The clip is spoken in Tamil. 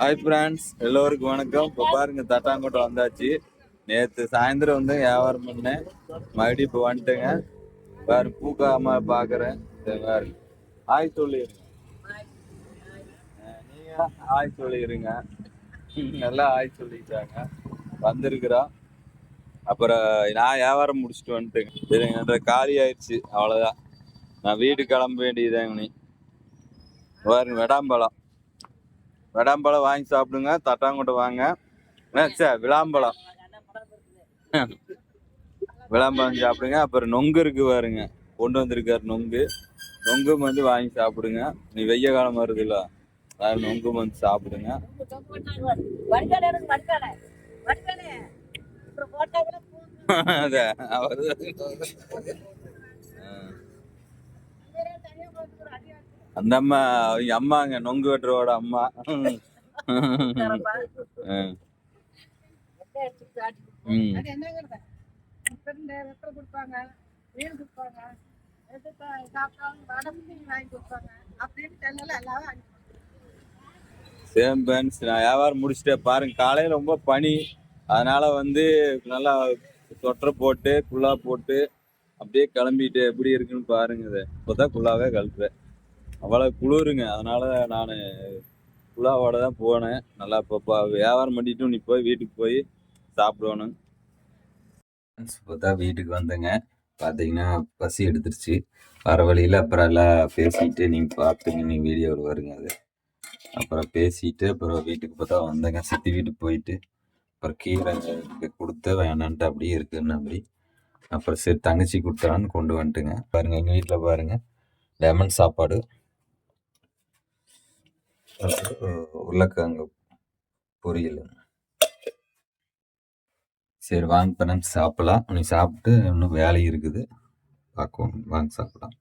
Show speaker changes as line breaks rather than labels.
ஹாய் ஃப்ரெண்ட்ஸ் எல்லோருக்கும் வணக்கம். இப்போ பாருங்க தட்டாங்கோட்டை வந்தாச்சு. நேற்று சாயந்தரம் வந்து வியாபாரம் பண்ணேன். மறுபடியும் இப்போ வந்துட்டேங்க. பாரு பூக்காம பார்க்குறேன் பாரு ஹாய் சொல்லிடுங்க நீங்கள் ஹாய் சொல்லிடுங்க நல்லா ஹாய் சொல்லிட்டாங்க. வந்திருக்கிறோம் அப்புறம் நான் வியாபாரம் முடிச்சுட்டு வந்துட்டேங்க. சரிங்க காலி ஆயிடுச்சு. அவ்வளோதான் நான் வீடு கிளம்ப வேண்டியதாங்க நீ. பாருங்க வெடாம்பழம். வெடாம்பழம் வாங்கி சாப்பிடுங்க தட்டாங்கொட்டை வாங்க. சரி விளாம்பழம். விளாம்பழம் சாப்பிடுங்க அப்புறம் நொங்கு இருக்கு பாருங்க. கொண்டு வந்திருக்காரு நொங்கு. நொங்கும் வந்து வாங்கி சாப்பிடுங்க. நீ வெய்ய காலம் வருதுல்ல அதாவது நொங்கும் வந்து சாப்பிடுங்க. அத அவரு அந்த அம்மா அவங்க அம்மாங்க நொங்கு வெட்டுறவோட அம்மா. சேம் பேன்ஸ் நான் வியாபாரம் முடிச்சுட்டேன் பாருங்க காலையில் ரொம்ப பனி. அதனால வந்து நல்லா சொட்டர் போட்டு குல்லா போட்டு அப்படியே கிளம்பிட்டு எப்படி இருக்குன்னு பாருங்க இதை. இப்போதான் குல்லாவே கழுப்புறேன் அவ்வளோ குளிருங்க. அதனால நான் குல்லாவோட தான் போனேன். நல்லா இப்போ வியாபாரம் பண்ணிட்டு நீ போய் வீட்டுக்கு போய் சாப்பிடணும். இப்போ வீட்டுக்கு வந்தேங்க. பார்த்தீங்கன்னா பசி எடுத்துருச்சு. வர வழியில் அப்புறம் எல்லாம் பேசிட்டு நீங்கள் பார்த்துங்க நீங்கள் வீடியோவில் வருங்க அது. அப்புறம் பேசிட்டு அப்புறம் வீட்டுக்கு பார்த்தா வந்தேங்க. சித்தி வீட்டுக்கு போயிட்டு அப்புறம் கீரை கொடுத்து வேணான்ட்டு அப்படியே இருக்குன்னு அப்படி. அப்புறம் சரி தங்கச்சி கொடுத்தான்னு கொண்டு வந்துட்டுங்க. பாருங்கள் எங்கள் வீட்டில் பாருங்கள் லெமன் சாப்பாடு. உருளைக்கிழங்கு பொரியல். சரி வாங்க பண்ண சாப்பிடலாம். நீ சாப்பிட்டு இன்னும் வேலை இருக்குது. பார்க்கணும் வாங்க சாப்பிடலாம்.